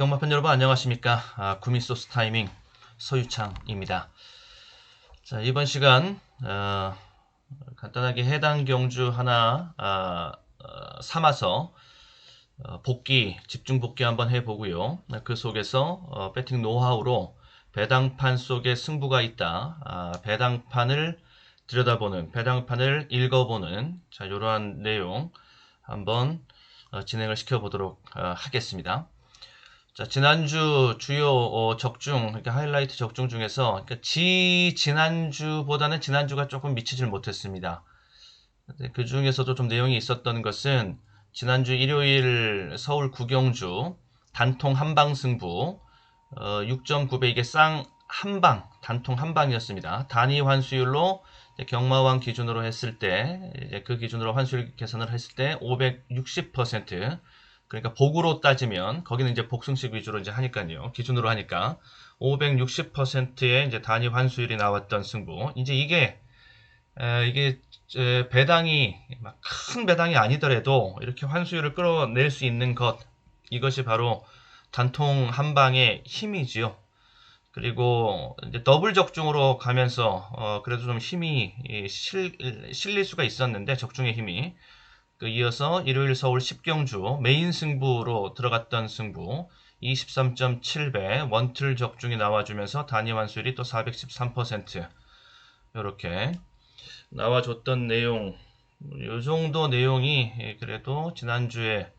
경마편 여러분 안녕하십니까? 아, 구미소스 타이밍 서유창입니다. 자 이번 시간 어, 간단하게 해당 경주 하나 아, 어, 삼아서 어, 복귀 집중 복귀 한번 해보고요. 그 속에서 어, 배팅 노하우로 배당판 속에 승부가 있다. 아, 배당판을 들여다보는 배당판을 읽어보는 자 이러한 내용 한번 어, 진행을 시켜보도록 어, 하겠습니다. 자, 지난주 주요 어, 적중, 그러니까 하이라이트 적중 중에서 그러니까 지 지난주보다는 지난주가 조금 미치질 못했습니다. 그 중에서도 좀 내용이 있었던 것은 지난주 일요일 서울 구경주 단통 한방 승부 어, 6.9배 이게 쌍 한방 단통 한방이었습니다. 단위 환수율로 경마왕 기준으로 했을 때 그 기준으로 환수율 계산을 했을 때 560% 그러니까 복으로 따지면 거기는 이제 복승식 위주로 이제 하니까요. 기준으로 하니까 560%의 이제 단위 환수율이 나왔던 승부. 이제 이게 에, 이게 에, 배당이 막큰 배당이 아니더라도 이렇게 환수율을 끌어낼 수 있는 것 이것이 바로 단통 한 방의 힘이지요. 그리고 이제 더블 적중으로 가면서 어, 그래도 좀 힘이 이, 실, 실릴 수가 있었는데 적중의 힘이 그 이어서 일요일 서울 10경주 메인 승부로 들어갔던 승부 23.7배 원틀 적중이 나와주면서 단위 환수율이 또 413% 이렇게 나와줬던 내용 이 정도 내용이 예, 그래도 지난주에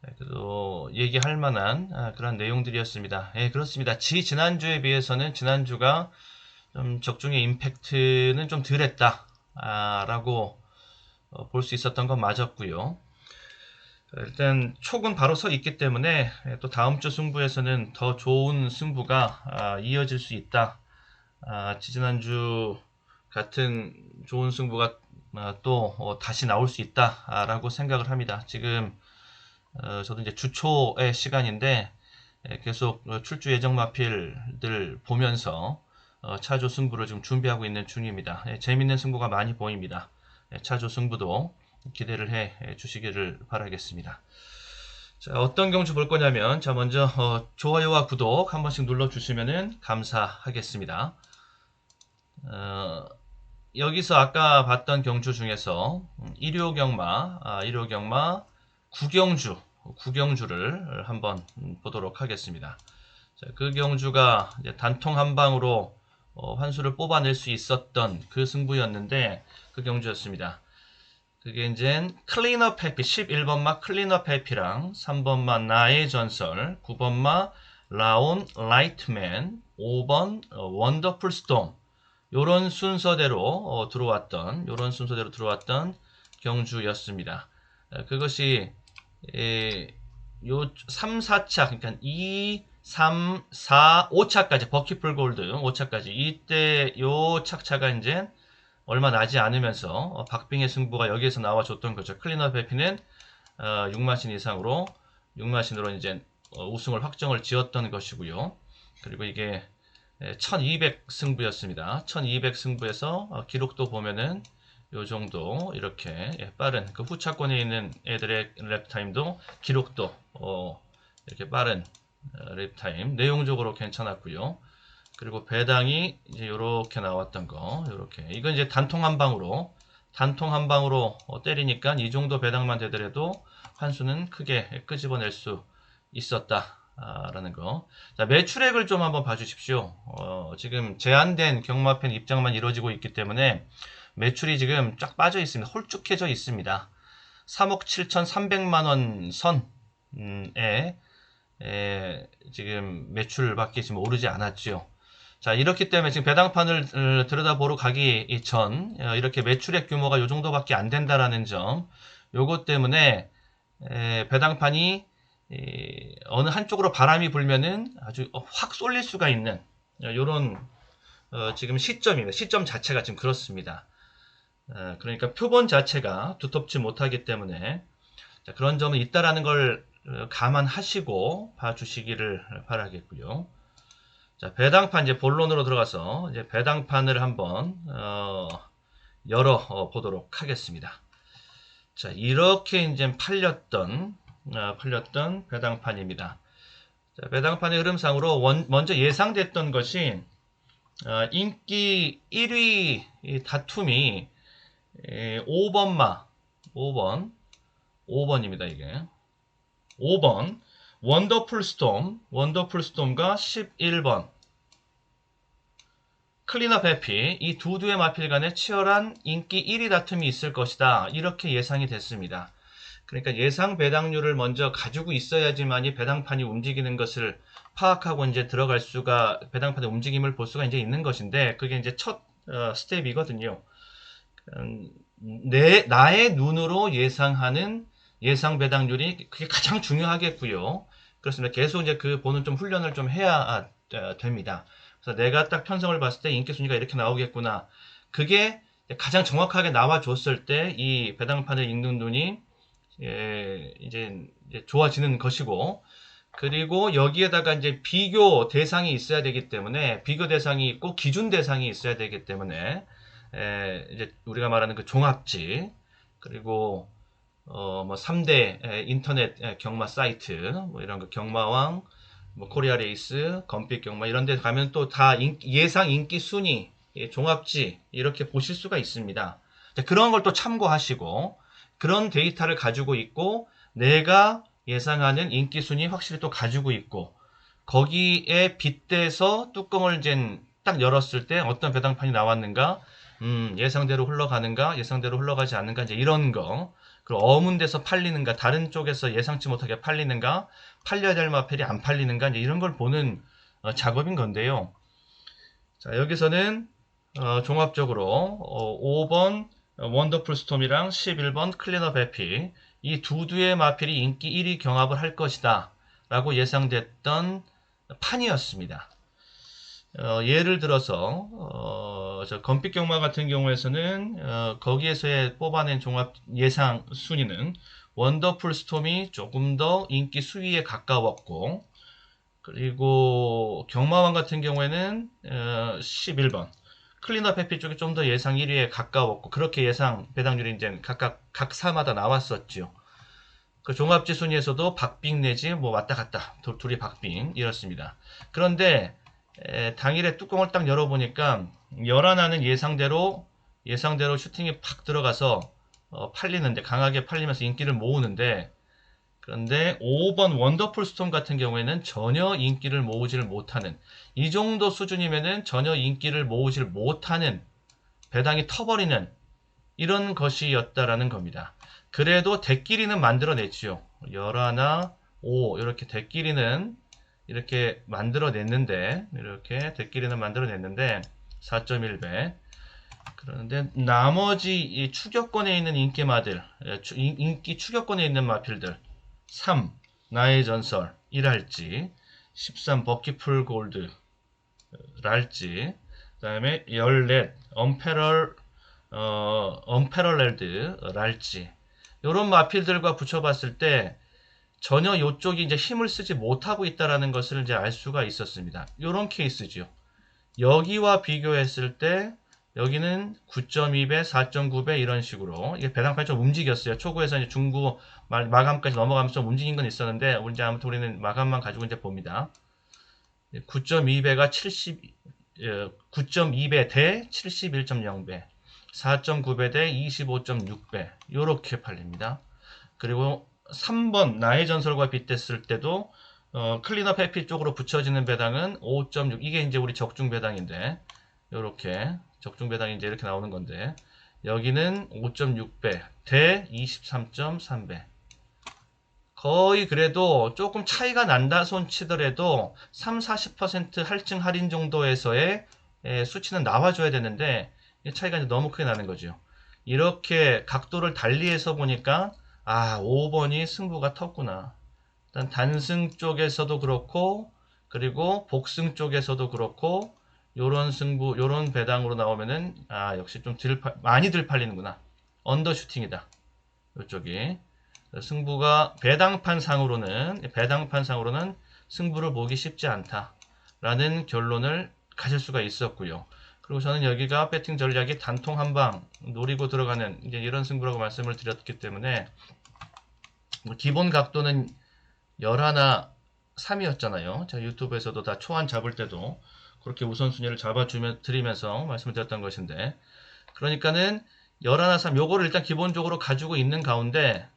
그래도 얘기할 만한 아, 그런 내용들이었습니다. 예, 그렇습니다. 지 지난주에 비해서는 지난주가 좀 적중의 임팩트는 좀 덜했다 라고 어, 볼 수 있었던 건 맞았고요. 일단 촉은 바로 서 있기 때문에 예, 또 다음 주 승부에서는 더 좋은 승부가 아, 이어질 수 있다. 아, 지난주 같은 좋은 승부가 아, 또 어, 다시 나올 수 있다라고 생각을 합니다. 지금 어, 저도 이제 주초의 시간인데 예, 계속 어, 출주 예정 마필들 보면서 어, 차조 승부를 지금 준비하고 있는 중입니다. 예, 재밌는 승부가 많이 보입니다. 예, 차조 승부도 기대를 해 주시기를 바라겠습니다. 자, 어떤 경주 볼 거냐면, 자, 먼저, 어, 좋아요와 구독 한 번씩 눌러 주시면 감사하겠습니다. 어, 여기서 아까 봤던 경주 중에서, 음, 일요 경마, 아, 일요 경마, 구경주, 구경주를 한번 음, 보도록 하겠습니다. 자, 그 경주가 단통 한 방으로 어, 환수를 뽑아낼 수 있었던 그 승부였는데, 그 경주였습니다. 그게 이제 클리너 페피 11번마 클리너 페피랑 3번마 나의 전설 9번마 라온 라이트맨 5번 어, 원더풀 스톰 요런 순서대로 어, 들어왔던 요런 순서대로 들어왔던 경주였습니다. 어, 그것이 에, 요 3, 4차 그러니까 2, 3, 4, 5차까지 버키풀 골드 5차까지 이때 요 착차가 이제 얼마 나지 않으면서 어, 박빙의 승부가 여기에서 나와줬던 거죠. 클리너 베피는 어, 6마신 이상으로 6마신으로 이제 어, 우승을 확정을 지었던 것이고요. 그리고 이게 1200 승부였습니다. 1200 승부에서 어, 기록도 보면은 요 정도 이렇게 예, 빠른 그 후차권에 있는 애들의 랩 타임도 기록도 어, 이렇게 빠른 어, 랩 타임 내용적으로 괜찮았고요. 그리고 배당이 이제 이렇게 나왔던 거, 이렇게 이건 이제 단통 한 방으로 단통 한 방으로 어, 때리니까 이 정도 배당만 되더라도 환수는 크게 끄집어낼 수 있었다라는 거. 자 매출액을 좀 한번 봐주십시오. 어, 지금 제한된 경마팬 입장만 이루어지고 있기 때문에 매출이 지금 쫙 빠져 있습니다. 홀쭉해져 있습니다. 3억 7,300만 원 선에 에, 지금 매출밖에 지금 오르지 않았죠. 자, 이렇기 때문에 지금 배당판을 어, 들여다보러 가기 전 어, 이렇게 매출액 규모가 이 정도밖에 안 된다라는 점, 요것 때문에 배당판이 어느 한쪽으로 바람이 불면은 아주 확 쏠릴 수가 있는 이런 어, 지금 시점입니다. 시점 자체가 지금 그렇습니다. 그러니까 표본 자체가 두텁지 못하기 때문에 그런 점은 있다라는 걸 감안하시고 봐주시기를 바라겠고요. 자, 배당판 이제 본론으로 들어가서 이제 배당판을 한번 어, 열어 어, 보도록 하겠습니다. 자, 이렇게 이제 팔렸던 어, 팔렸던 배당판입니다. 자, 배당판의 흐름상으로 원- 먼저 예상됐던 것이 어, 인기 1위 이 다툼이 5번마 5번 5번입니다 이게 5번. 원더풀 스톰. 원더풀 스톰과 11번. 클리너 해피. 이 두 두의 마필 간에 치열한 인기 1위 다툼이 있을 것이다. 이렇게 예상이 됐습니다. 그러니까 예상 배당률을 먼저 가지고 있어야지만이 배당판이 움직이는 것을 파악하고 이제 들어갈 수가 배당판의 움직임을 볼 수가 이제 있는 것인데 그게 이제 첫 어, 스텝이거든요. 음, 내 나의 눈으로 예상하는 예상 배당률이 그게 가장 중요하겠고요. 그렇습니다. 계속 이제 그 보는 좀 훈련을 좀 해야 아, 어, 됩니다. 그래서 내가 딱 편성을 봤을 때 인기 순위가 이렇게 나오겠구나. 그게 가장 정확하게 나와줬을 때 이 배당판을 읽는 눈이 예, 이제, 이제 좋아지는 것이고, 그리고 여기에다가 이제 비교 대상이 있어야 되기 때문에, 비교 대상이 있고 기준 대상이 있어야 되기 때문에, 에, 이제 우리가 말하는 그 종합지, 그리고 어, 뭐 3대 에, 인터넷 에, 경마 사이트, 뭐 이런 거 경마왕, 뭐 코리아 레이스, 검빛 경마 이런 데 가면 또 다 예상 인기 순위, 예, 종합지 이렇게 보실 수가 있습니다. 자, 그런 걸 또 참고하시고 그런 데이터를 가지고 있고 내가 예상하는 인기 순위 확실히 또 가지고 있고 거기에 빗대서 뚜껑을 이제 딱 열었을 때 어떤 배당판이 나왔는가 음, 예상대로 흘러가는가 예상대로 흘러가지 않는가 이제 이런 거 그리고 어문돼서 팔리는가 다른 쪽에서 예상치 못하게 팔리는가 팔려야 될 마펠이 안 팔리는가 이런 걸 보는 어, 작업인 건데요. 자 여기서는 어, 종합적으로 어, 5번 원더풀 스톰이랑 11번 클리너 해피 이 두 두의 마필이 인기 1위 경합을 할 것이다 라고 예상됐던 판이었습니다. 어, 예를 들어서 어, 저 검빛 경마 같은 경우에서는 어, 거기에서의 뽑아낸 종합 예상 순위는 원더풀 스톰이 조금 더 인기 수위에 가까웠고 그리고 경마왕 같은 경우에는 어, 11번 클린업 해피 쪽이 좀 더 예상 1위에 가까웠고 그렇게 예상 배당률이 이제 각각 각 사마다 나왔었죠. 그 종합지 순위에서도 박빙 내지 뭐 왔다 갔다 도- 둘이 박빙 이렇습니다. 그런데 에, 당일에 뚜껑을 딱 열어보니까 열하나는 예상대로 예상대로 슈팅이 팍 들어가서 어, 팔리는데 강하게 팔리면서 인기를 모으는데 그런데 5번 원더풀 스톰 같은 경우에는 전혀 인기를 모으지를 못하는 이 정도 수준이면은 전혀 인기를 모으지를 못하는 배당이 터버리는 이런 것이었다라는 겁니다. 그래도 대끼리는 만들어냈지요. 열하나, 오 이렇게 대끼리는 이렇게 만들어냈는데 이렇게 대끼리는 만들어냈는데 4.1배 그런데 나머지 이 추격권에 있는 인기마들 예, 인기 추격권에 있는 마필들 3. 나의 전설 이랄지 13. 버키풀 골드 랄지 그 다음에 14. 언페럴 어, 언페럴렐드 랄지 이런 마필들과 붙여봤을 때 전혀 이쪽이 이제 힘을 쓰지 못하고 있다라는 것을 이제 알 수가 있었습니다. 이런 케이스죠. 여기와 비교했을 때 여기는 9.2배, 4.9배 이런 식으로 이게 배당판이 좀 움직였어요. 초구에서 이제 중구 마- 마감까지 넘어가면서 좀 움직인 건 있었는데 이제 아무튼 우리는 마감만 가지고 이제 봅니다. 9.2배가 70, 9.2배 대 71.0배, 4.9배 대 25.6배 이렇게 팔립니다. 그리고 3번 나의 전설과 빗댔을 때도 어, 클린업 해피 쪽으로 붙여지는 배당은 5.6 이게 이제 우리 적중 배당인데 이렇게 적중 배당이 이제 이렇게 나오는 건데 여기는 5.6배 대 23.3배 거의 그래도 조금 차이가 난다 손 치더라도 3, 40% 할증 할인 정도에서의 에, 수치는 나와줘야 되는데 이 차이가 이제 너무 크게 나는 거죠. 이렇게 각도를 달리해서 보니까 아 5번이 승부가 텄구나. 일단 단승 쪽에서도 그렇고 그리고 복승 쪽에서도 그렇고 요런 승부 요런 배당으로 나오면은 아 역시 좀 들, 많이 들 팔리는구나. 언더슈팅이다. 이쪽이 승부가 배당판 상으로는 배당판 상으로는 승부를 보기 쉽지 않다라는 결론을 가질 수가 있었고요. 그리고 저는 여기가 배팅 전략이 단통 한 방 노리고 들어가는 이런 승부라고 말씀을 드렸기 때문에 뭐 기본 각도는 11 3이었잖아요. 제가 유튜브에서도 다 초안 잡을 때도 그렇게 우선순위를 잡아주면 드리면서 말씀을 드렸던 것인데 그러니까는 열하나 3 요거를 일단 기본적으로 가지고 있는 가운데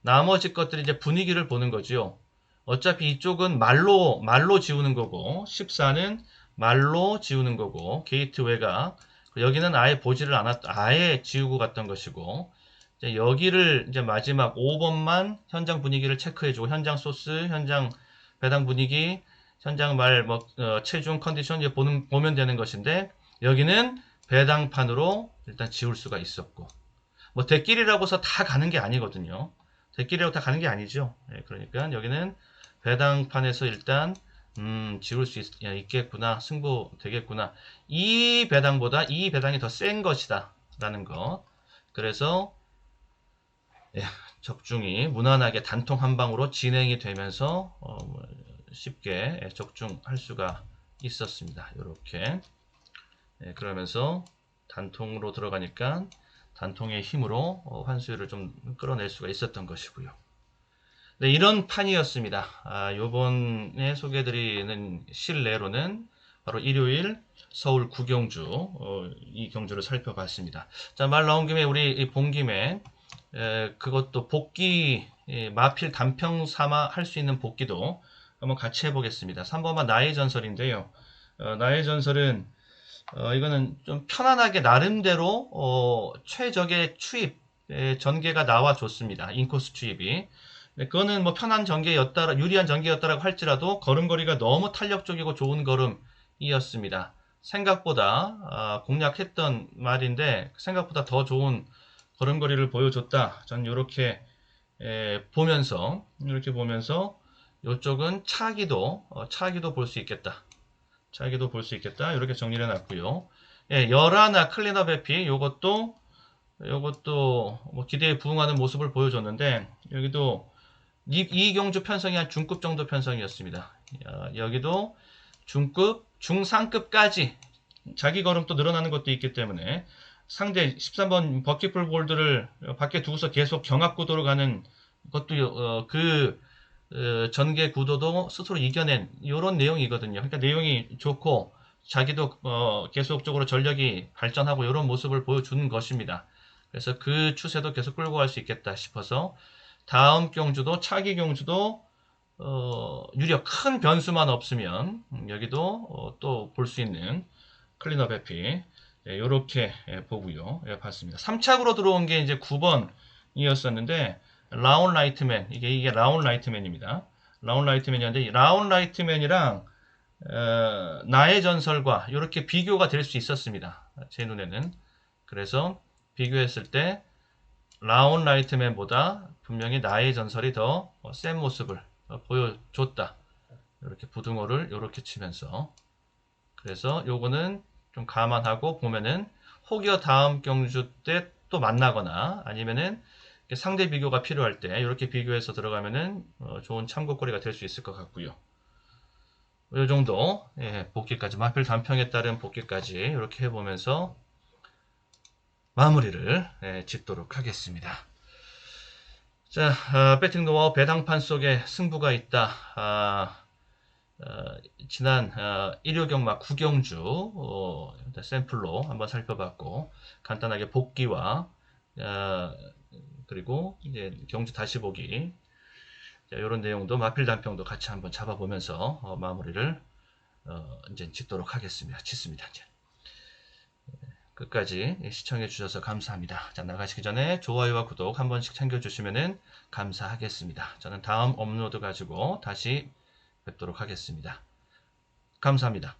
나머지 것들이 이제 분위기를 보는 거지요. 어차피 이쪽은 말로 말로 지우는 거고 14는 말로 지우는 거고 게이트 외곽 여기는 아예 보지를 않았 아예 지우고 갔던 것이고 이제 여기를 이제 마지막 5번만 현장 분위기를 체크해주고 현장 소스, 현장 배당 분위기, 현장 말뭐 체중 컨디션 이제 보는 보면 되는 것인데 여기는 배당판으로 일단 지울 수가 있었고 뭐 대길이라고서 다 가는 게 아니거든요. 대길이라고 다 가는 게 아니죠. 예, 그러니까 여기는 배당판에서 일단 음, 지울 수 있, 겠구나 승부 되겠구나. 이 배당보다 이 배당이 더 센 것이다. 라는 것. 그래서, 예, 적중이 무난하게 단통 한 방으로 진행이 되면서, 어, 뭐 쉽게 예, 적중할 수가 있었습니다. 이렇게. 예, 그러면서 단통으로 들어가니까 단통의 힘으로 어, 환수율을 좀 끌어낼 수가 있었던 것이고요. 네, 이런 판이었습니다. 아, 요번에 소개해드리는 실내로는 바로 일요일 서울 구경주 어, 이 경주를 살펴봤습니다. 자, 말 나온 김에 우리 본 김에 에, 그것도 복귀 예, 마필 단평 삼아 할 수 있는 복귀도 한번 같이 해보겠습니다. 3번만 나의 전설인데요. 어, 나의 전설은 어, 이거는 좀 편안하게 나름대로 어, 최적의 추입 예, 전개가 나와 줬습니다. 인코스 추입이. 네, 그거는 뭐 편한 전개였다, 유리한 전개였다라고 할지라도 걸음걸이가 너무 탄력적이고 좋은 걸음이었습니다. 생각보다 아, 공략했던 말인데 생각보다 더 좋은 걸음걸이를 보여줬다. 전 이렇게 보면서 이렇게 보면서 이쪽은 차기도 어, 차기도 볼 수 있겠다. 차기도 볼 수 있겠다. 이렇게 정리를 해놨고요. 예, 열하나 클린업 에피 요것도 요것도 뭐 기대에 부응하는 모습을 보여줬는데 여기도 이, 이 경주 편성이 한 중급 정도 편성이었습니다. 여기도 중급, 중상급까지 자기 걸음도 늘어나는 것도 있기 때문에 상대 13번 버킷풀 볼드를 밖에 두고서 계속 경합 구도로 가는 것도 어, 그 어, 전개 구도도 스스로 이겨낸 이런 내용이거든요. 그러니까 내용이 좋고 자기도 어, 계속적으로 전력이 발전하고 이런 모습을 보여주는 것입니다. 그래서 그 추세도 계속 끌고 갈 수 있겠다 싶어서 다음 경주도 차기 경주도 어, 유력 큰 변수만 없으면 음, 여기도 어, 또볼 수 있는 클리너 배피 이렇게 예, 예, 보고요. 예, 봤습니다. 3착으로 들어온 게 이제 9번이었었는데 라운 라이트맨 이게 이게 라운 라이트맨입니다. 라운 라이트맨이었는데 라운 라이트맨이랑 어, 나의 전설과 이렇게 비교가 될 수 있었습니다. 제 눈에는 그래서 비교했을 때 라운 라이트맨보다 분명히 나의 전설이 더 센 모습을 보여줬다. 이렇게 부등호를 이렇게 치면서 그래서 요거는 좀 감안하고 보면은 혹여 다음 경주 때 또 만나거나 아니면은 상대 비교가 필요할 때 이렇게 비교해서 들어가면은 어, 좋은 참고거리가 될 수 있을 것 같고요. 이 정도 예, 복귀까지 마필 단평에 따른 복귀까지 이렇게 해보면서 마무리를 예, 짓도록 하겠습니다. 자, 어, 배팅 노하우 배당판 속에 승부가 있다. 아, 어, 지난 어, 일요경마 구경주 어, 샘플로 한번 살펴봤고 간단하게 복귀와 어, 그리고 이제 경주 다시 보기 이런 내용도 마필 단평도 같이 한번 잡아보면서 어, 마무리를 어, 이제 짓도록 하겠습니다. 짓습니다. 이제. 끝까지 시청해 주셔서 감사합니다. 자, 나가시기 전에 좋아요와 구독 한 번씩 챙겨 주시면 감사하겠습니다. 저는 다음 업로드 가지고 다시 뵙도록 하겠습니다. 감사합니다.